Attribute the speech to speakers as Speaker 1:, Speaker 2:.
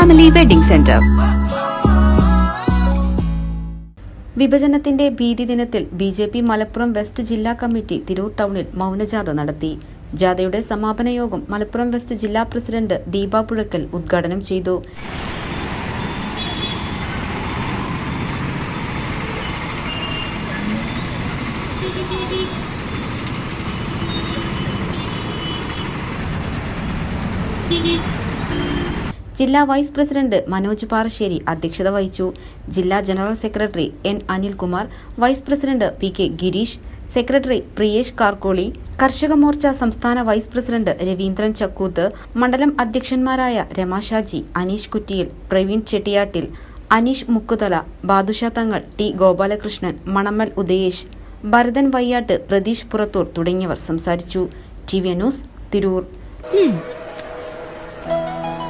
Speaker 1: Family wedding centre
Speaker 2: വിഭജനത്തിന്റെ ഭീതി ദിനത്തിൽ B J P Malappuram west ജില്ലാ കമ്മിറ്റി തിരൂർ ടൗണിൽ മൗനജാഥ നടത്തി. ജാഥയുടെ സമാപന യോഗം മലപ്പുറം വെസ്റ്റ് ജില്ലാ പ്രസിഡന്റ് ദീപ പുഴക്കൽ ഉദ്ഘാടനം ചെയ്തു. ജില്ലാ വൈസ് പ്രസിഡന്റ് മനോജ് പാറശ്ശേരി അധ്യക്ഷത വഹിച്ചു. ജില്ലാ general secretary N Anilkumar vice president P K Gireesh secretary Priyesh Karkoli Karshaka Morcha സംസ്ഥാന വൈസ് പ്രസിഡന്റ് രവീന്ദ്രൻ ചക്കൂത്ത് മണ്ഡലം അധ്യക്ഷന്മാരായ രമാഷാജി അനീഷ് കുറ്റിയിൽ പ്രവീൺ ചെട്ടിയാട്ടിൽ അനീഷ് മുക്കുതല ബാദുഷ തങ്ങൾ ടി ഗോപാലകൃഷ്ണൻ മണമ്മൽ ഉദയേഷ് ഭരതൻ വയ്യാട്ട് പ്രതീഷ് പുറത്തൂർ തുടങ്ങിയവർ സംസാരിച്ചു. T V news Tirur.